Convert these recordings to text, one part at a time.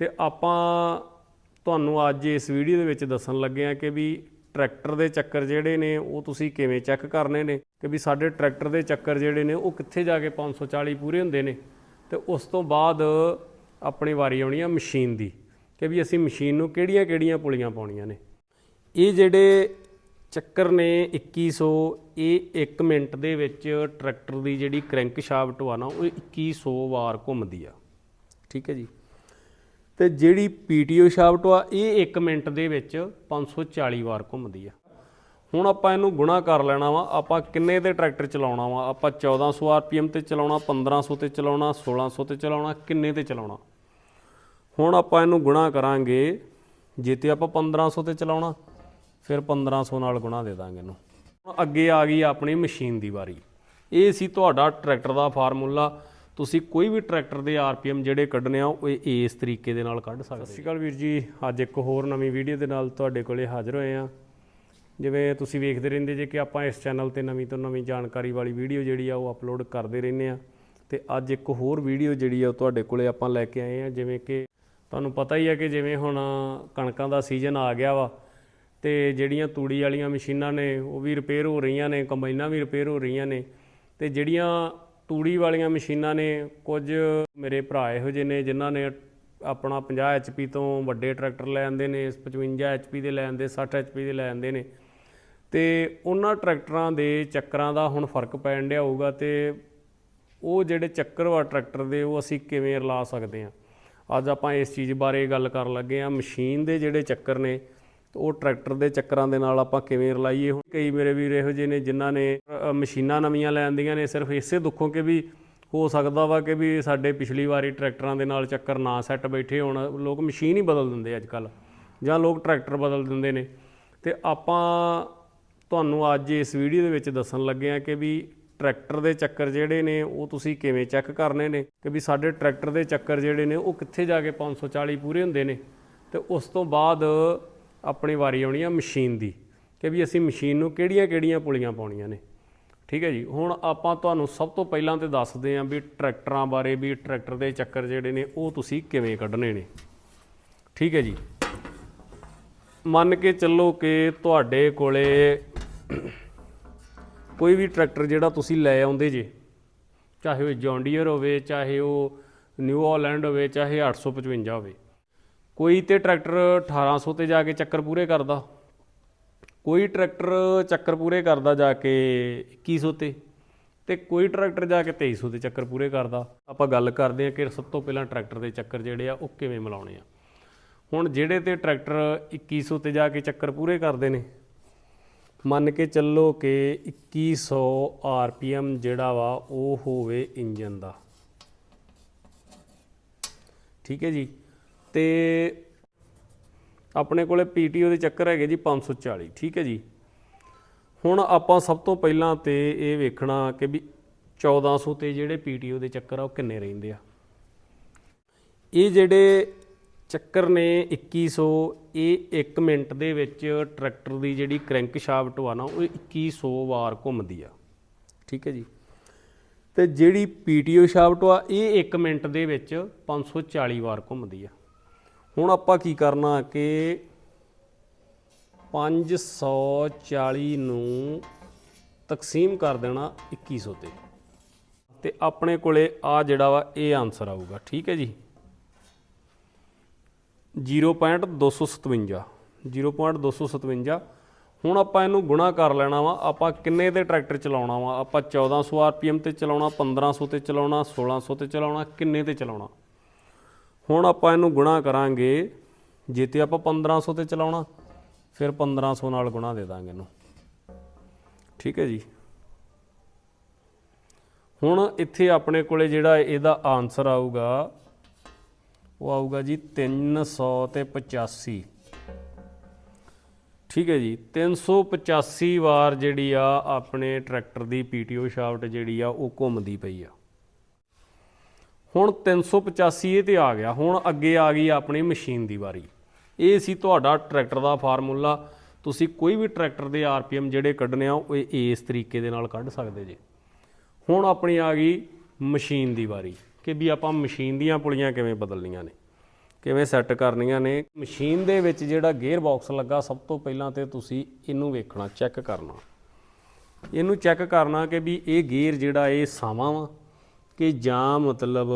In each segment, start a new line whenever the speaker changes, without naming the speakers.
ਤੇ ਆਪਾਂ ਤੁਹਾਨੂੰ ਅੱਜ ਇਸ ਵੀਡੀਓ ਦੇ ਵਿੱਚ ਦੱਸਣ ਲੱਗੇ ਆ ਕਿ ਵੀ ਟਰੈਕਟਰ ਦੇ ਚੱਕਰ ਜਿਹੜੇ ਨੇ, ਉਹ ਤੁਸੀਂ ਕਿਵੇਂ ਚੈੱਕ ਕਰਨੇ ਨੇ? ਕਿ ਵੀ ਸਾਡੇ ਟਰੈਕਟਰ ਦੇ ਚੱਕਰ ਜਿਹੜੇ ਨੇ, ਉਹ ਕਿੱਥੇ ਜਾ ਕੇ 540 ਪੂਰੇ ਹੁੰਦੇ ਨੇ? ਤੇ ਉਸ ਤੋਂ ਬਾਅਦ ਆਪਣੀ ਵਾਰੀ ਆਉਣੀ ਆ ਮਸ਼ੀਨ ਦੀ, ਕਿ ਵੀ ਅਸੀਂ ਮਸ਼ੀਨ ਨੂੰ ਕਿਹੜੀਆਂ-ਕਿਹੜੀਆਂ ਪੁਲੀਆਂ ਪਾਉਣੀਆਂ ਨੇ? ਇਹ ਜਿਹੜੇ ਚੱਕਰ ਨੇ 2100 ਇਹ 1 ਮਿੰਟ ਦੇ ਵਿੱਚ ਟਰੈਕਟਰ ਦੀ ਜਿਹੜੀ ਕ੍ਰੈਂਕ ਸ਼ਾਫਟ ਆ ਨਾ, ਉਹ 2100 ਵਾਰ ਘੁੰਮਦੀ ਆ। ਠੀਕ ਹੈ ਜੀ? ਤੇ ਜਿਹੜੀ ਪੀਟੀਓ ਸ਼ਾਫਟ ਆ, ਇਹ 1 ਮਿੰਟ ਦੇ ਵਿੱਚ 540 ਵਾਰ ਘੁੰਮਦੀ ਆ। ਹੁਣ ਆਪਾਂ ਇਹਨੂੰ ਗੁਣਾ ਕਰ ਲੈਣਾ ਵਾ, ਆਪਾਂ ਕਿੰਨੇ ਤੇ ਟਰੈਕਟਰ ਚਲਾਉਣਾ ਵਾ? ਆਪਾਂ 1400 ਆਰਪੀਐਮ ਤੇ ਚਲਾਉਣਾ 1500 ਤੇ ਚਲਾਉਣਾ 1600 ਤੇ ਚਲਾਉਣਾ, ਕਿੰਨੇ ਤੇ ਚਲਾਉਣਾ? ਹੁਣ ਆਪਾਂ ਇਹਨੂੰ ਗੁਣਾ ਕਰਾਂਗੇ, ਜੇ ਤੇ ਆਪਾਂ 1500 ਤੇ ਚਲਾਉਣਾ, ਫਿਰ 1500 ਨਾਲ ਗੁਣਾ ਦੇ ਦਾਂਗੇ ਇਹਨੂੰ। ਹੁਣ ਅੱਗੇ ਆ ਗਈ ਆਪਣੀ ਮਸ਼ੀਨ ਦੀ ਵਾਰੀ। ਇਹ ਸੀ ਤੁਹਾਡਾ ਟਰੈਕਟਰ ਦਾ ਫਾਰਮੂਲਾ। ਤੁਸੀਂ ਕੋਈ ਵੀ ਟਰੈਕਟਰ ਦੇ ਆਰਪੀਐਮ ਜਿਹੜੇ ਕੱਢਣੇ ਆ, ਉਹ ਇਸ ਤਰੀਕੇ ਦੇ ਨਾਲ ਕੱਢ ਸਕਦੇ ਸਤਿ ਸ਼੍ਰੀ ਅਕਾਲ ਵੀਰ ਜੀ, ਅੱਜ ਇੱਕ ਹੋਰ ਨਵੀਂ ਵੀਡੀਓ ਦੇ ਨਾਲ ਤੁਹਾਡੇ ਕੋਲੇ ਹਾਜ਼ਰ ਹੋਏ ਆ ਜਿਵੇਂ ਤੁਸੀਂ ਵੇਖਦੇ ਰਹਿੰਦੇ ਜੇ ਕਿ ਆਪਾਂ ਇਸ ਚੈਨਲ ਤੇ ਨਵੀਂ ਤੋਂ ਨਵੀਂ ਜਾਣਕਾਰੀ ਵਾਲੀ ਵੀਡੀਓ ਜਿਹੜੀ ਆ, ਉਹ ਅਪਲੋਡ ਕਰਦੇ ਰਹਿੰਦੇ ਆ ਤੇ ਅੱਜ ਇੱਕ ਹੋਰ ਵੀਡੀਓ ਜਿਹੜੀ ਆ, ਉਹ ਤੁਹਾਡੇ ਕੋਲੇ ਆਪਾਂ ਲੈ ਕੇ ਆਏ ਆ ਜਿਵੇਂ ਕਿ ਤੁਹਾਨੂੰ ਪਤਾ ਹੀ ਆ ਕਿ ਜਿਵੇਂ ਹੁਣ ਕਣਕਾਂ ਦਾ ਸੀਜ਼ਨ ਆ ਗਿਆ ਵਾ, ਤੇ ਜਿਹੜੀਆਂ ਤੂੜੀ ਵਾਲੀਆਂ ਮਸ਼ੀਨਾਂ ਨੇ, ਉਹ ਵੀ ਰਿਪੇਅਰ ਹੋ ਰਹੀਆਂ ਨੇ, ਕੰਬਾਈਨਾਂ ਵੀ ਰਿਪੇਅਰ ਹੋ ਰਹੀਆਂ ਨੇ, ਤੇ ਜਿਹੜੀਆਂ ਤੂੜੀ ਵਾਲੀਆਂ ਮਸ਼ੀਨਾਂ ਨੇ ਕੁਝ ਮੇਰੇ ਭਰਾ ਇਹੋ ਜਿਹੇ ਨੇ ਜਿਨ੍ਹਾਂ ਨੇ ਆਪਣਾ 50 ਐਚਪੀ ਤੋਂ ਵੱਡੇ ਟਰੈਕਟਰ ਲੈ ਆਂਦੇ ਨੇ 55 ਐਚਪੀ ਦੇ ਲੈ ਆਂਦੇ 60 ਐਚਪੀ ਦੇ ਲੈ ਆਂਦੇ ਨੇ। ਤੇ ਉਹਨਾਂ ਟਰੈਕਟਰਾਂ ਦੇ ਚੱਕਰਾਂ ਦਾ ਹੁਣ ਫ਼ਰਕ ਪੈਣ ਡਿਆ ਹੋਊਗਾ ਤੇ ਉਹ ਜਿਹੜੇ ਚੱਕਰ ਵਾ ਟਰੈਕਟਰ ਦੇ ਉਹ ਅਸੀਂ ਕਿਵੇਂ ਰਲਾ ਸਕਦੇ ਹਾਂ? ਅੱਜ ਆਪਾਂ ਇਸ ਚੀਜ਼ ਬਾਰੇ ਗੱਲ ਕਰਨ ਲੱਗੇ ਆ ਮਸ਼ੀਨ ਦੇ ਜਿਹੜੇ ਚੱਕਰ ਨੇ ਉਹ ਟਰੈਕਟਰ ਦੇ ਚੱਕਰਾਂ ਦੇ ਨਾਲ ਆਪਾਂ ਕਿਵੇਂ ਰਲਾਈਏ? ਹੁਣ ਕਈ ਮੇਰੇ ਵੀਰ ਇਹੋ ਜਿਹੇ ਨੇ ਜਿਨ੍ਹਾਂ ਨੇ ਮਸ਼ੀਨਾਂ ਨਵੀਆਂ ਲੈ ਆਂਦੀਆਂ ਨੇ, ਸਿਰਫ ਇਸੇ ਦੁੱਖੋਂ ਕਿ ਵੀ ਹੋ ਸਕਦਾ ਵਾ ਕਿ ਵੀ ਸਾਡੇ ਪਿਛਲੀ ਵਾਰੀ ਟਰੈਕਟਰਾਂ ਦੇ ਨਾਲ ਚੱਕਰ ਨਾ ਸੈੱਟ ਬੈਠੇ ਹੋਣ। ਲੋਕ ਮਸ਼ੀਨ ਹੀ ਬਦਲ ਦਿੰਦੇ ਅੱਜ ਕੱਲ ਜਾਂ ਲੋਕ ਟਰੈਕਟਰ ਬਦਲ ਦਿੰਦੇ ਨੇ। ਤੇ ਆਪਾਂ ਤੁਹਾਨੂੰ ਅੱਜ ਇਸ ਵੀਡੀਓ ਦੇ ਵਿੱਚ ਦੱਸਣ ਲੱਗੇ ਆ ਕਿ ਵੀ ਟਰੈਕਟਰ ਦੇ ਚੱਕਰ ਜਿਹੜੇ ਨੇ, ਉਹ ਤੁਸੀਂ ਕਿਵੇਂ ਚੈੱਕ ਕਰਨੇ ਨੇ? ਕਿ ਵੀ ਸਾਡੇ ਟਰੈਕਟਰ ਦੇ ਚੱਕਰ ਜਿਹੜੇ ਨੇ, ਉਹ ਕਿੱਥੇ ਜਾ ਕੇ 540 ਪੂਰੇ ਹੁੰਦੇ ਨੇ? ਤੇ ਉਸ ਤੋਂ ਬਾਅਦ ਆਪਣੀ ਵਾਰੀ ਆਉਣੀ ਆ ਮਸ਼ੀਨ ਦੀ ਕਿ ਵੀ ਅਸੀਂ ਮਸ਼ੀਨ ਨੂੰ ਕਿਹੜੀਆਂ-ਕਿਹੜੀਆਂ ਪੁਲੀਆਂ ਪਾਉਣੀਆਂ ਨੇ। ਠੀਕ ਹੈ ਜੀ? ਹੁਣ ਆਪਾਂ ਤੁਹਾਨੂੰ ਸਭ ਤੋਂ ਪਹਿਲਾਂ ਤੇ ਦੱਸਦੇ ਆਂ ਵੀ ਟਰੈਕਟਰਾਂ ਬਾਰੇ, ਵੀ ਟਰੈਕਟਰ ਦੇ ਚੱਕਰ ਜਿਹੜੇ ਨੇ, ਉਹ ਤੁਸੀਂ ਕਿਵੇਂ ਕੱਢਣੇ ਨੇ। ਠੀਕ ਹੈ ਜੀ? ਮੰਨ ਕੇ ਚੱਲੋ ਕਿ ਤੁਹਾਡੇ ਕੋਲੇ ਕੋਈ ਵੀ ਟਰੈਕਟਰ ਜਿਹੜਾ ਤੁਸੀਂ ਲੈ ਆਉਂਦੇ ਜੇ, ਚਾਹੇ ਉਹ ਜੌਂਡੀਅਰ ਹੋਵੇ, ਚਾਹੇ ਉਹ ਨਿਊ ਹਾਲੈਂਡ ਹੋਵੇ, ਚਾਹੇ 855 ਹੋਵੇ ਕੋਈ ਤੇ ਟਰੈਕਟਰ 1800 ਤੇ ਜਾ ਕੇ ਚੱਕਰ ਪੂਰੇ ਕਰਦਾ। ਕੋਈ ਟਰੈਕਟਰ ਚੱਕਰ ਪੂਰੇ ਕਰਦਾ ਜਾ ਕੇ 2100 ਤੇ ਤੇ ਕੋਈ ਟਰੈਕਟਰ ਜਾ ਕੇ 2300 ਤੇ ਚੱਕਰ ਪੂਰੇ ਕਰਦਾ। ਆਪਾਂ ਗੱਲ ਕਰਦੇ ਹਾਂ ਕਿ ਸਭ ਤੋਂ ਪਹਿਲਾਂ ਟਰੈਕਟਰ ਦੇ ਚੱਕਰ ਜਿਹੜੇ ਆ, ਉਹ ਕਿਵੇਂ ਮਿਲਾਉਣੇ ਆ। ਹੁਣ ਜਿਹੜੇ ਤੇ ਟਰੈਕਟਰ 2100 ਤੇ ਜਾ ਕੇ ਚੱਕਰ ਪੂਰੇ ਕਰਦੇ ਨੇ, ਮੰਨ ਕੇ ਚੱਲੋ ਕਿ 2100 ਆਰਪੀਐਮ ਜਿਹੜਾ ਵਾ, ਉਹ ਹੋਵੇ ਇੰਜਨ ਦਾ। ਠੀਕ ਹੈ ਜੀ? ਤੇ ਆਪਣੇ ਕੋਲੇ ਪੀਟੀਓ ਦੇ ਚੱਕਰ ਹੈਗੇ ਜੀ 540 ਠੀਕ ਹੈ ਜੀ। ਹੁਣ ਆਪਾਂ ਸਭ ਤੋਂ ਪਹਿਲਾਂ ਤੇ ਇਹ ਵੇਖਣਾ ਕਿ ਵੀ 1400 ਤੇ ਜਿਹੜੇ ਪੀਟੀਓ ਦੇ ਚੱਕਰ ਆ, ਉਹ ਕਿੰਨੇ ਰਹਿੰਦੇ ਆ। ਇਹ ਜਿਹੜੇ ਚੱਕਰ ਨੇ 2100 ਇਹ 1 ਮਿੰਟ ਦੇ ਵਿੱਚ ਟਰੈਕਟਰ ਦੀ ਜਿਹੜੀ ਕ੍ਰੈਂਕ ਸ਼ਾਫਟ ਆ ਨਾ, ਉਹ 2100 ਵਾਰ ਘੁੰਮਦੀ ਆ, ਠੀਕ ਹੈ ਜੀ। ਤੇ ਜਿਹੜੀ ਪੀਟੀਓ ਸ਼ਾਫਟ ਆ, ਇਹ 1 ਮਿੰਟ ਦੇ ਵਿੱਚ 540 ਵਾਰ ਘੁੰਮਦੀ ਆ। ਹੁਣ ਆਪਾਂ ਕੀ ਕਰਨਾ ਕਿ 540 ਨੂੰ ਤਕਸੀਮ ਕਰ ਦੇਣਾ 2100 ਤੇ। ਤੇ ਆਪਣੇ ਕੋਲੇ ਆ ਜਿਹੜਾ ਵਾ, ਇਹ ਆਨਸਰ ਆਊਗਾ, ਠੀਕ ਹੈ ਜੀ? 0.257 0.257 ਹੁਣ ਆਪਾਂ ਇਹਨੂੰ ਗੁਣਾ ਕਰ ਲੈਣਾ ਵਾ, ਆਪਾਂ ਕਿੰਨੇ ਤੇ ਟਰੈਕਟਰ ਚਲਾਉਣਾ ਵਾ? ਆਪਾਂ 1400 ਆਰਪੀਐਮ ਤੇ ਚਲਾਉਣਾ 1500 ਤੇ ਚਲਾਉਣਾ 1600 ਤੇ ਚਲਾਉਣਾ, ਕਿੰਨੇ ਤੇ ਚਲਾਉਣਾ? ਹੁਣ ਆਪਾਂ ਇਹਨੂੰ ਗੁਣਾ ਕਰਾਂਗੇ ਜੇ ਤੇ ਆਪਾਂ 1500 ਤੇ ਚਲਾਉਣਾ, ਫਿਰ 1500 ਨਾਲ ਗੁਣਾ ਦੇ ਦਾਂਗੇ ਇਹਨੂੰ। ਠੀਕ ਹੈ ਜੀ? ਹੁਣ ਇੱਥੇ ਆਪਣੇ ਕੋਲੇ ਜਿਹੜਾ ਇਹਦਾ ਆਨਸਰ ਆਊਗਾ, ਉਹ ਆਊਗਾ ਜੀ 300 ਤੇ 85 ਠੀਕ ਹੈ ਜੀ? 385 ਵਾਰ ਜਿਹੜੀ ਆ ਆਪਣੇ ਟਰੈਕਟਰ ਦੀ ਪੀਟੀਓ ਸ਼ਾਫਟ ਜਿਹੜੀ ਆ, ਉਹ ਘੁੰਮਦੀ ਪਈ ਆ। ਹੁਣ 385 ਇਹ ਤੇ ਆ ਗਿਆ, ਹੁਣ ਅੱਗੇ ਆ ਗਈ ਆਪਣੀ ਮਸ਼ੀਨ ਦੀ ਵਾਰੀ। ਇਹ ਸੀ ਤੁਹਾਡਾ ਟਰੈਕਟਰ ਦਾ ਫਾਰਮੂਲਾ। ਤੁਸੀਂ ਕੋਈ ਵੀ ਟਰੈਕਟਰ ਦੇ ਆਰਪੀਐਮ ਜਿਹੜੇ ਕੱਢਣੇ ਆ, ਉਹ ਇਸ ਤਰੀਕੇ ਦੇ ਨਾਲ ਕੱਢ ਸਕਦੇ ਜੇ। ਹੁਣ ਆਪਣੀ ਆ ਗਈ ਮਸ਼ੀਨ ਦੀ ਵਾਰੀ, ਕਿ ਵੀ ਆਪਾਂ ਮਸ਼ੀਨ ਦੀਆਂ ਪੁਲੀਆਂ ਕਿਵੇਂ ਬਦਲਣੀਆਂ ਨੇ, ਕਿਵੇਂ ਸੈੱਟ ਕਰਨੀਆਂ ਨੇ। ਮਸ਼ੀਨ ਦੇ ਵਿੱਚ ਜਿਹੜਾ ਗੇਅਰ ਬਾਕਸ ਲੱਗਾ, ਸਭ ਤੋਂ ਪਹਿਲਾਂ ਤੇ ਤੁਸੀਂ ਇਹਨੂੰ ਵੇਖਣਾ, ਚੈੱਕ ਕਰਨਾ। ਇਹਨੂੰ ਚੈੱਕ ਕਰਨਾ ਕਿ ਵੀ ਇਹ ਗੇਅਰ ਜਿਹੜਾ, ਇਹ ਸਾਵਾਂ ਵਾ। ਕਿ ਜਾਂ ਮਤਲਬ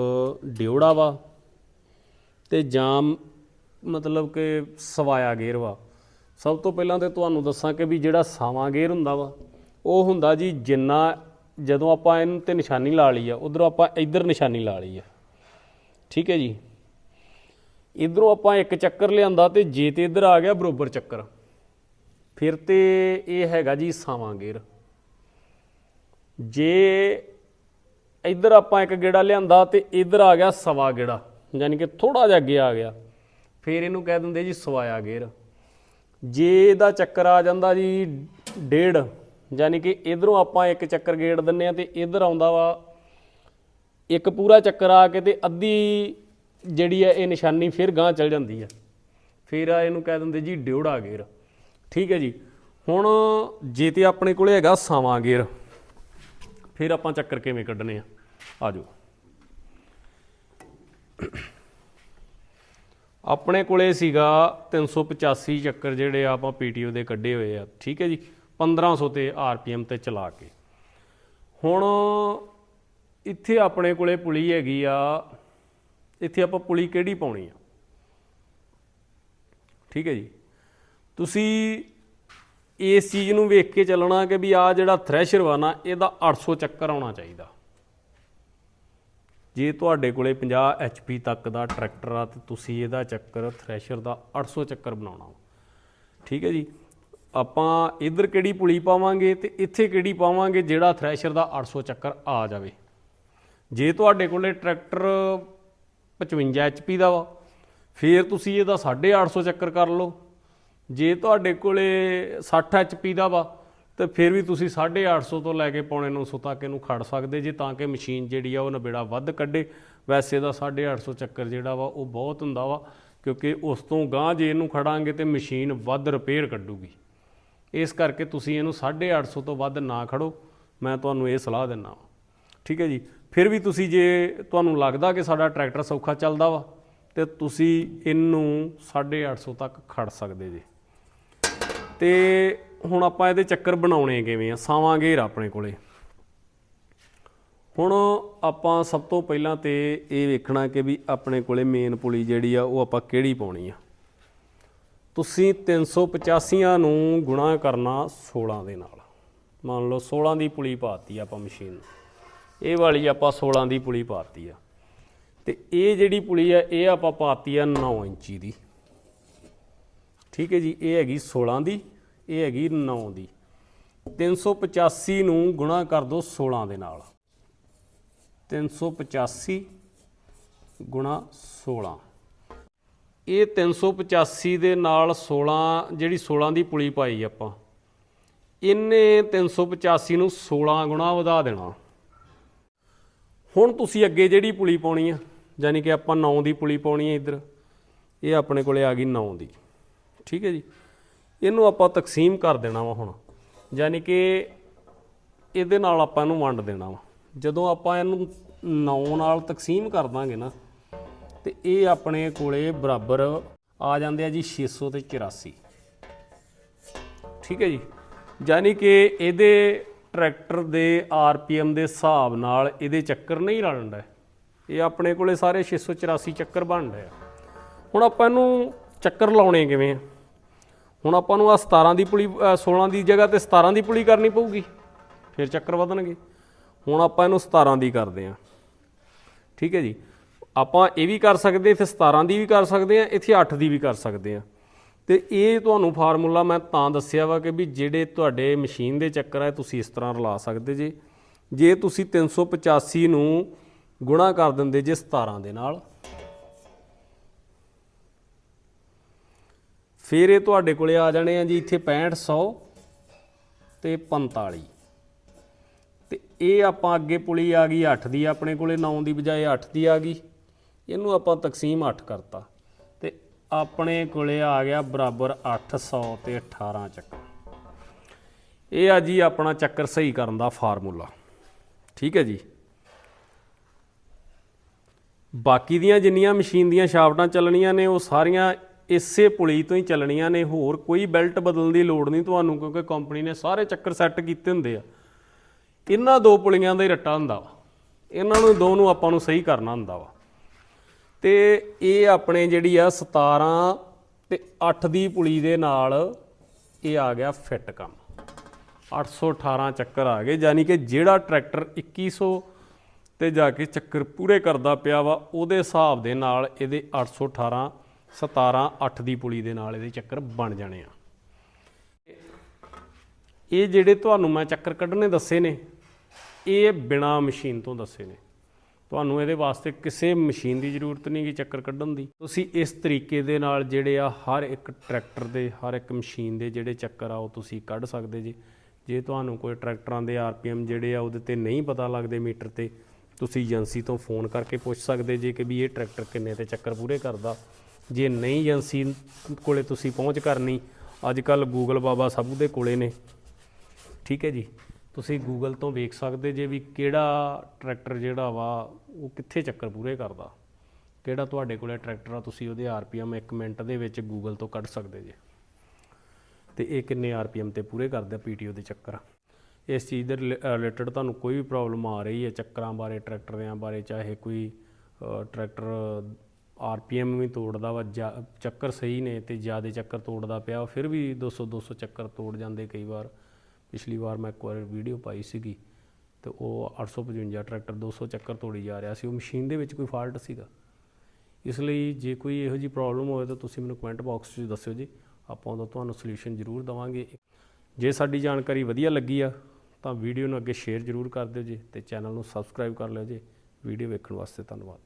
ਡਿਉੜਾ ਵਾ ਤੇ ਜਾਂ ਮਤਲਬ ਕਿ ਸਵਾਇਆ ਗੇਅਰ ਵਾ। ਸਭ ਤੋਂ ਪਹਿਲਾਂ ਤੇ ਤੁਹਾਨੂੰ ਦੱਸਾਂ ਕਿ ਵੀ ਜਿਹੜਾ ਸਾਵਾਂ ਗੇਅਰ ਹੁੰਦਾ ਵਾ, ਉਹ ਹੁੰਦਾ ਜੀ ਜਿੰਨਾ ਜਦੋਂ ਆਪਾਂ ਇਹਨੂੰ ਤੇ ਨਿਸ਼ਾਨੀ ਲਾ ਲਈ ਆ, ਉਧਰੋਂ ਆਪਾਂ ਇੱਧਰ ਨਿਸ਼ਾਨੀ ਲਾ ਲਈ ਆ। ਠੀਕ ਹੈ ਜੀ? ਇਧਰੋਂ ਆਪਾਂ ਇੱਕ ਚੱਕਰ ਲਿਆਂਦਾ ਤੇ ਜੇ ਤੇ ਇੱਧਰ ਆ ਗਿਆ ਬਰੋਬਰ ਚੱਕਰ। ਫਿਰ ਤੇ ਇਹ ਹੈਗਾ ਜੀ ਸਾਵਾਂ ਗੇਅਰ ਜੇ ਇੱਧਰ ਆਪਾਂ ਇੱਕ ਗੇੜਾ ਲਿਆਂਦਾ ਤੇ ਇੱਧਰ ਆ ਗਿਆ ਸਵਾ ਗੇੜਾ, ਯਾਨੀ ਕਿ ਥੋੜਾ ਜਿਹਾ ਅੱਗੇ ਆ ਗਿਆ। ਫਿਰ ਇਹਨੂੰ ਕਹਿ ਦਿੰਦੇ ਜੀ ਸਵਾਇਆ ਗੇਅਰ ਜੇ ਇਹਦਾ ਚੱਕਰ ਆ ਜਾਂਦਾ ਜੀ ਡੇਢ, ਯਾਨੀ ਕਿ ਇਧਰੋਂ ਆਪਾਂ ਇੱਕ ਚੱਕਰ ਗੇੜ ਦਿੰਨੇ ਆ ਤੇ ਇੱਧਰ ਆਉਂਦਾ ਵਾ ਇੱਕ ਪੂਰਾ ਚੱਕਰ ਆ ਕੇ ਤੇ ਅੱਧੀ ਜਿਹੜੀ ਆ ਇਹ ਨਿਸ਼ਾਨੀ ਫਿਰ ਗਾਂ ਚਲ ਜਾਂਦੀ ਆ। ਫਿਰ ਆ ਇਹਨੂੰ ਕਹਿ ਦਿੰਦੇ ਜੀ ਡਿਉੜਾ ਗੇਰ ਠੀਕ ਹੈ ਜੀ, ਹੁਣ ਜੇ ਤੇ ਆਪਣੇ ਕੋਲੇ ਹੈਗਾ ਸਾਵਾਂ ਗੇਅਰ ਫਿਰ ਆਪਾਂ ਚੱਕਰ ਕਿਵੇਂ ਕੱਢਣੇ ਆ? ਆਜੋ। ਆਪਣੇ ਕੋਲੇ ਸੀਗਾ 385 ਚੱਕਰ ਜਿਹੜੇ ਆਪਾਂ ਪੀਟੀਓ ਦੇ ਕੱਢੇ ਹੋਏ ਆ, ਠੀਕ ਹੈ ਜੀ? 1500 ਤੇ ਆਰਪੀਐਮ ਤੇ ਚਲਾ ਕੇ। ਹੁਣ ਇੱਥੇ ਆਪਣੇ ਕੋਲੇ ਪੁਲੀ ਹੈਗੀ ਆ, ਇੱਥੇ ਆਪਾਂ ਪੁਲੀ ਕਿਹੜੀ ਪਾਉਣੀ ਆ? ਠੀਕ ਹੈ ਜੀ? ਤੁਸੀਂ ਇਸ ਚੀਜ਼ ਨੂੰ ਵੇਖ ਕੇ ਚੱਲਣਾ ਕਿ ਵੀ ਆ ਜਿਹੜਾ ਥ੍ਰੈਸ਼ਰ ਵਾ ਨਾ, ਇਹਦਾ 800 ਚੱਕਰ ਆਉਣਾ ਚਾਹੀਦਾ। ਜੇ ਤੁਹਾਡੇ ਕੋਲੇ 50 HP ਤੱਕ ਦਾ ਟਰੈਕਟਰ ਆ ਤੇ ਤੁਸੀਂ ਇਹਦਾ ਚੱਕਰ, ਥ੍ਰੈਸ਼ਰ ਦਾ 800 ਚੱਕਰ ਬਣਾਉਣਾ ਵਾ। ਠੀਕ ਹੈ ਜੀ? ਆਪਾਂ ਇਧਰ ਕਿਹੜੀ ਪੁਲੀ ਪਾਵਾਂਗੇ ਤੇ ਇੱਥੇ ਕਿਹੜੀ ਪਾਵਾਂਗੇ ਜਿਹੜਾ ਥ੍ਰੈਸ਼ਰ ਦਾ 800 ਚੱਕਰ ਆ ਜਾਵੇ? ਜੇ ਤੁਹਾਡੇ ਕੋਲੇ ਟਰੈਕਟਰ 55 HP ਦਾ ਵਾ, ਫਿਰ ਤੁਸੀਂ ਇਹਦਾ 850 ਚੱਕਰ ਕਰ ਲਓ। ਜੇ ਤੁਹਾਡੇ ਕੋਲੇ 60 HP ਦਾ ਵਾ ਤੇ ਫਿਰ ਵੀ ਤੁਸੀਂ 850 ਤੋਂ ਲੈ ਕੇ ਪੌਣੇ 900 ਤੱਕ ਇਹਨੂੰ ਖੜ ਸਕਦੇ ਜੇ ਤਾਂ ਕਿ ਮਸ਼ੀਨ ਜਿਹੜੀ ਆ ਉਹ ਨਬੇੜਾ ਵੱਧ ਕੱਢੇ। ਵੈਸੇ ਦਾ 850 ਚੱਕਰ ਜਿਹੜਾ ਵਾ ਉਹ ਬਹੁਤ ਹੁੰਦਾ ਵਾ, ਕਿਉਂਕਿ ਉਸ ਤੋਂ ਗਾਂ ਜੇ ਇਹਨੂੰ ਖੜਾਂਗੇ ਤੇ ਮਸ਼ੀਨ ਵੱਧ ਰਿਪੇਅਰ ਕੱਢੂਗੀ। ਇਸ ਕਰਕੇ ਤੁਸੀਂ ਇਹਨੂੰ 850 ਤੋਂ ਵੱਧ ਨਾ ਖੜੋ। ਮੈਂ ਤੁਹਾਨੂੰ ਇਹ ਸਲਾਹ ਦਿੰਦਾ ਵਾਂ। ਠੀਕ ਹੈ ਜੀ? ਫਿਰ ਵੀ ਤੁਸੀਂ ਜੇ ਤੁਹਾਨੂੰ ਲੱਗਦਾ ਕਿ ਸਾਡਾ ਟਰੈਕਟਰ ਸੌਖਾ ਚੱਲਦਾ ਵਾ, ਤੇ ਤੁਸੀਂ ਇਹਨੂੰ 850 ਤੱਕ ਖੜ ਸਕਦੇ ਜੀ। ਤੇ ਹੁਣ ਆਪਾਂ ਇਹਦੇ ਚੱਕਰ ਬਣਾਉਣੇ ਕਿਵੇਂ ਆ? ਸਾਵਾਂ ਗੇਰ ਆਪਣੇ ਕੋਲੇ। ਹੁਣ ਆਪਾਂ ਸਭ ਤੋਂ ਪਹਿਲਾਂ ਤੇ ਇਹ ਵੇਖਣਾ ਕਿ ਵੀ ਆਪਣੇ ਕੋਲੇ ਮੇਨ ਪੁਲੀ ਜਿਹੜੀ ਆ, ਉਹ ਆਪਾਂ ਕਿਹੜੀ ਪਾਉਣੀ ਆ। ਤੁਸੀਂ 385 ਨੂੰ ਗੁਣਾ ਕਰਨਾ 16 ਦੇ ਨਾਲ। ਮੰਨ ਲਓ 16 ਦੀ ਪੁਲੀ ਪਾਤੀ ਆਪਾਂ ਮਸ਼ੀਨ ਇਹ ਵਾਲੀ ਆਪਾਂ 16 ਦੀ ਪੁਲੀ ਪਾਤੀ ਆ। ਤੇ ਇਹ ਜਿਹੜੀ ਪੁਲੀ ਆ, ਇਹ ਆਪਾਂ ਪਾਤੀ ਆ 9 ਇੰਚੀ ਦੀ। ਠੀਕ ਹੈ ਜੀ, ਇਹ ਹੈਗੀ 16 ਦੀ। ਇਹ ਹੈਗੀ 9 ਦੀ। 385 ਨੂੰ ਗੁਣਾ ਕਰ ਦਿਓ 16 ਦੇ ਨਾਲ। 385 ਗੁਣਾ 16 ਇਹ 385 ਦੇ ਨਾਲ 16 ਜਿਹੜੀ 16 ਦੀ ਪੁਲੀ ਪਾਈ ਆਪਾਂ, ਇਹਨੇ 385 ਨੂੰ 16 ਗੁਣਾ ਵਧਾ ਦੇਣਾ। ਹੁਣ ਤੁਸੀਂ ਅੱਗੇ ਜਿਹੜੀ ਪੁਲੀ ਪਾਉਣੀ ਆ, ਯਾਨੀ ਕਿ ਆਪਾਂ 9 ਦੀ ਪੁਲੀ ਪਾਉਣੀ ਹੈ ਇੱਧਰ, ਇਹ ਆਪਣੇ ਕੋਲੇ ਆ ਗਈ 9 ਦੀ। ਠੀਕ ਹੈ ਜੀ? ਇਹਨੂੰ ਆਪਾਂ ਤਕਸੀਮ ਕਰ ਦੇਣਾ ਵਾ ਹੁਣ। ਯਾਨੀ ਕਿ ਇਹਦੇ ਨਾਲ ਆਪਾਂ ਇਹਨੂੰ ਵੰਡ ਦੇਣਾ ਵਾ। ਜਦੋਂ ਆਪਾਂ ਇਹਨੂੰ 9 ਨਾਲ ਤਕਸੀਮ ਕਰ ਦਾਂਗੇ ਨਾ, ਤੇ ਇਹ ਆਪਣੇ ਕੋਲੇ ਬਰਾਬਰ ਆ ਜਾਂਦੇ ਆ ਜੀ 600 ਤੇ 84 ਠੀਕ ਹੈ ਜੀ? ਯਾਨੀ ਕਿ ਇਹਦੇ ਟਰੈਕਟਰ ਦੇ ਆਰਪੀਐਮ ਦੇ ਹਿਸਾਬ ਨਾਲ ਇਹਦੇ ਚੱਕਰ ਨਹੀਂ ਰਲਣ ਇਹ ਆਪਣੇ ਕੋਲੇ ਸਾਰੇ 684 ਚੱਕਰ ਬਣਦੇ ਆ। ਹੁਣ ਆਪਾਂ ਇਹਨੂੰ ਚੱਕਰ ਲਾਉਣੇ ਕਿਵੇਂ ਆ? ਹੁਣ ਆਪਾਂ ਨੂੰ ਆ 17 ਦੀ ਪੁਲੀ ਅ, 16 ਦੀ ਜਗ੍ਹਾ ਤੇ 17 ਦੀ ਪੁਲੀ ਕਰਨੀ ਪਊਗੀ ਫਿਰ ਚੱਕਰ ਵਧਣਗੇ। ਹੁਣ ਆਪਾਂ ਇਹਨੂੰ 17 ਦੀ ਕਰਦੇ ਆ ਠੀਕ ਹੈ ਜੀ? ਆਪਾਂ ਇਹ ਵੀ ਕਰ ਸਕਦੇ ਇੱਥੇ 17 ਦੀ ਵੀ ਕਰ ਸਕਦੇ ਆ ਇੱਥੇ 8 ਦੀ ਵੀ ਕਰ ਸਕਦੇ ਆ ਤੇ ਇਹ ਤੁਹਾਨੂੰ ਫਾਰਮੂਲਾ ਮੈਂ ਤਾਂ ਦੱਸਿਆ ਵਾ ਕਿ ਵੀ ਜਿਹੜੇ ਤੁਹਾਡੇ ਮਸ਼ੀਨ ਦੇ ਚੱਕਰ ਆ ਤੁਸੀਂ ਇਸ ਤਰ੍ਹਾਂ ਰਲਾ ਸਕਦੇ ਜੇ। ਜੇ ਤੁਸੀਂ 385 ਨੂੰ ਗੁਣਾ ਕਰ ਦਿੰਦੇ ਜੇ 17 ਦੇ ਨਾਲ ਫਿਰ ਇਹ ਤੁਹਾਡੇ ਕੋਲੇ ਆ ਜਾਣੇ ਆ ਜੀ ਇੱਥੇ 6500 ਤੇ 45 ਤੇ ਇਹ ਆਪਾਂ ਅੱਗੇ ਪੁਲੀ ਆ ਗਈ 8 ਦੀ, ਆਪਣੇ ਕੋਲੇ 9 ਦੀ ਬਜਾਏ 8 ਦੀ ਆ ਗਈ। ਇਹਨੂੰ ਆਪਾਂ ਤਕਸੀਮ 8 ਕਰਤਾ। ਤੇ ਆਪਣੇ ਕੋਲੇ ਆ ਗਿਆ ਬਰਾਬਰ 800 ਤੇ 18 ਚੱਕਰ। ਇਹ ਆ ਜੀ ਆਪਣਾ ਚੱਕਰ ਸਹੀ ਕਰਨ ਦਾ ਫਾਰਮੂਲਾ। ਠੀਕ ਹੈ ਜੀ? ਬਾਕੀ ਦੀਆਂ ਜਿੰਨੀਆਂ ਮਸ਼ੀਨ ਦੀਆਂ ਸ਼ਾਫਟਾਂ ਚੱਲਣੀਆਂ ਨੇ, ਉਹ ਸਾਰੀਆਂ ਇਸੇ ਪੁਲੀ ਤੋਂ ਹੀ ਚੱਲਣੀਆਂ ਨੇ, ਹੋਰ ਕੋਈ ਬੈਲਟ ਬਦਲਣ ਦੀ ਲੋੜ ਨਹੀਂ ਤੁਹਾਨੂੰ, ਕਿਉਂਕਿ ਕੰਪਨੀ ਨੇ ਸਾਰੇ ਚੱਕਰ ਸੈੱਟ ਕੀਤੇ ਹੁੰਦੇ ਆ। ਇਹਨਾਂ ਦੋ ਪੁਲੀਆਂ ਦਾ ਹੀ ਰੱਟਾ ਹੁੰਦਾ ਵਾ। ਇਹਨਾਂ ਨੂੰ ਦੋ ਨੂੰ ਆਪਾਂ ਨੂੰ ਸਹੀ ਕਰਨਾ ਹੁੰਦਾ ਵਾ। ਤੇ ਇਹ ਆਪਣੇ ਜਿਹੜੀ ਆ 17 ਤੇ 8 ਦੀ ਪੁਲੀ ਦੇ ਨਾਲ ਇਹ ਆ ਗਿਆ ਫਿੱਟ ਕੰਮ। 818 ਚੱਕਰ ਆ ਗਏ, ਯਾਨੀ ਕਿ ਜਿਹੜਾ ਟਰੈਕਟਰ 2100 ਤੇ ਜਾ ਕੇ ਚੱਕਰ ਪੂਰੇ ਕਰਦਾ ਪਿਆ ਵਾ, ਉਹਦੇ ਹਿਸਾਬ ਦੇ ਨਾਲ ਇਹਦੇ 818 17 8 ਦੀ ਪੁਲੀ ਦੇ ਨਾਲ ਇਹਦੇ ਚੱਕਰ ਬਣ ਜਾਣੇ ਆ। ਇਹ ਜਿਹੜੇ ਤੁਹਾਨੂੰ ਮੈਂ ਚੱਕਰ ਕੱਢਣੇ ਦੱਸੇ ਨੇ, ਇਹ ਬਿਨਾ ਮਸ਼ੀਨ ਤੋਂ ਦੱਸੇ ਨੇ। ਤੁਹਾਨੂੰ ਇਹਦੇ ਵਾਸਤੇ ਕਿਸੇ ਮਸ਼ੀਨ ਦੀ ਜ਼ਰੂਰਤ ਨਹੀਂ ਗੀ ਚੱਕਰ ਕੱਢਣ ਦੀ। ਤੁਸੀਂ ਇਸ ਤਰੀਕੇ ਦੇ ਨਾਲ ਜਿਹੜੇ ਆ, ਹਰ ਇੱਕ ਟਰੈਕਟਰ ਦੇ, ਹਰ ਇੱਕ ਮਸ਼ੀਨ ਦੇ ਜਿਹੜੇ ਚੱਕਰ ਆ, ਉਹ ਤੁਸੀਂ ਕੱਢ ਸਕਦੇ ਜੀ। ਜੇ ਤੁਹਾਨੂੰ ਕੋਈ ਟਰੈਕਟਰਾਂ ਦੇ ਆਰਪੀਐਮ ਜਿਹੜੇ ਆ, ਉਹਦੇ ਤੇ ਨਹੀਂ ਪਤਾ ਲੱਗਦੇ ਮੀਟਰ ਤੇ, ਤੁਸੀਂ ਏਜੰਸੀ ਤੋਂ ਫੋਨ ਕਰਕੇ ਪੁੱਛ ਸਕਦੇ ਜੇ ਕਿ ਵੀ ਇਹ ਟਰੈਕਟਰ ਕਿੰਨੇ ਤੇ ਚੱਕਰ ਪੂਰੇ ਕਰਦਾ। ਜੇ ਨਹੀਂ ਏਜੰਸੀ ਕੋਲੇ ਤੁਸੀਂ ਪਹੁੰਚ ਕਰਨੀ ਅੱਜ ਕੱਲ ਗੂਗਲ ਬਾਬਾ ਸਭ ਦੇ ਕੋਲੇ ਨੇ। ਠੀਕ ਹੈ ਜੀ? ਤੁਸੀਂ ਗੂਗਲ ਤੋਂ ਵੇਖ ਸਕਦੇ ਜੇ ਵੀ ਕਿਹੜਾ ਟਰੈਕਟਰ ਜਿਹੜਾ ਵਾ, ਉਹ ਕਿੱਥੇ ਚੱਕਰ ਪੂਰੇ ਕਰਦਾ। ਕਿਹੜਾ ਤੁਹਾਡੇ ਕੋਲੇ ਟਰੈਕਟਰ ਆ, ਤੁਸੀਂ ਉਹਦੇ ਆਰਪੀਐਮ 1 ਮਿੰਟ ਦੇ ਵਿੱਚ ਗੂਗਲ ਤੋਂ ਕੱਢ ਸਕਦੇ ਜੇ। ਤੇ ਇਹ ਕਿੰਨੇ ਆਰਪੀਐਮ ਤੇ ਪੂਰੇ ਕਰਦਾ ਪੀਟੀਓ ਦੇ ਚੱਕਰ? ਇਸ ਚੀਜ਼ ਦੇ ਰਿਲੇਟਡ ਤੁਹਾਨੂੰ ਕੋਈ ਵੀ ਪ੍ਰੋਬਲਮ ਆ ਰਹੀ ਹੈ ਚੱਕਰਾਂ ਬਾਰੇ, ਟਰੈਕਟਰਾਂ ਬਾਰੇ, ਚਾਹੇ ਕੋਈ ਟਰੈਕਟਰ ਆਰਪੀਐਮ ਵੀ ਤੋੜਦਾ ਵਾ, ਜਾਂ ਚੱਕਰ ਸਹੀ ਨੇ ਤੇ ਜ਼ਿਆਦਾ ਚੱਕਰ ਤੋੜਦਾ ਪਿਆ ਫਿਰ ਵੀ 200 200 ਚੱਕਰ ਤੋੜ ਜਾਂਦੇ ਕਈ ਵਾਰ। ਪਿਛਲੀ ਵਾਰ ਮੈਂ ਇੱਕ ਵਾਰ ਵੀਡੀਓ ਪਾਈ ਸੀਗੀ ਤੇ ਉਹ 855 ਟਰੈਕਟਰ 200 ਚੱਕਰ ਤੋੜੀ ਜਾ ਰਿਹਾ ਸੀ, ਉਹ ਮਸ਼ੀਨ ਦੇ ਵਿੱਚ ਕੋਈ ਫਾਲਟ ਸੀਗਾ। ਇਸ ਲਈ ਜੇ ਕੋਈ ਇਹੋ ਜੀ ਪ੍ਰੋਬਲਮ ਹੋਵੇ ਤਾਂ ਤੁਸੀਂ ਮੈਨੂੰ ਕਮੈਂਟ ਬਾਕਸ 'ਚ ਦੱਸਿਓ ਜੀ, ਆਪਾਂ ਉਹਦਾ ਤੁਹਾਨੂੰ ਸੋਲੂਸ਼ਨ ਜ਼ਰੂਰ ਦਵਾਂਗੇ। ਜੇ ਸਾਡੀ ਜਾਣਕਾਰੀ ਵਧੀਆ ਲੱਗੀ ਆ, ਤਾਂ ਵੀਡੀਓ ਨੂੰ ਅੱਗੇ ਸ਼ੇਅਰ ਜ਼ਰੂਰ ਕਰ ਦਿਓ ਜੀ ਤੇ ਚੈਨਲ ਨੂੰ ਸਬਸਕ੍ਰਾਈਬ ਕਰ ਲਿਓ ਜੀ। ਵੀਡੀਓ ਵੇਖਣ ਵਾਸਤੇ ਧੰਨਵਾਦ।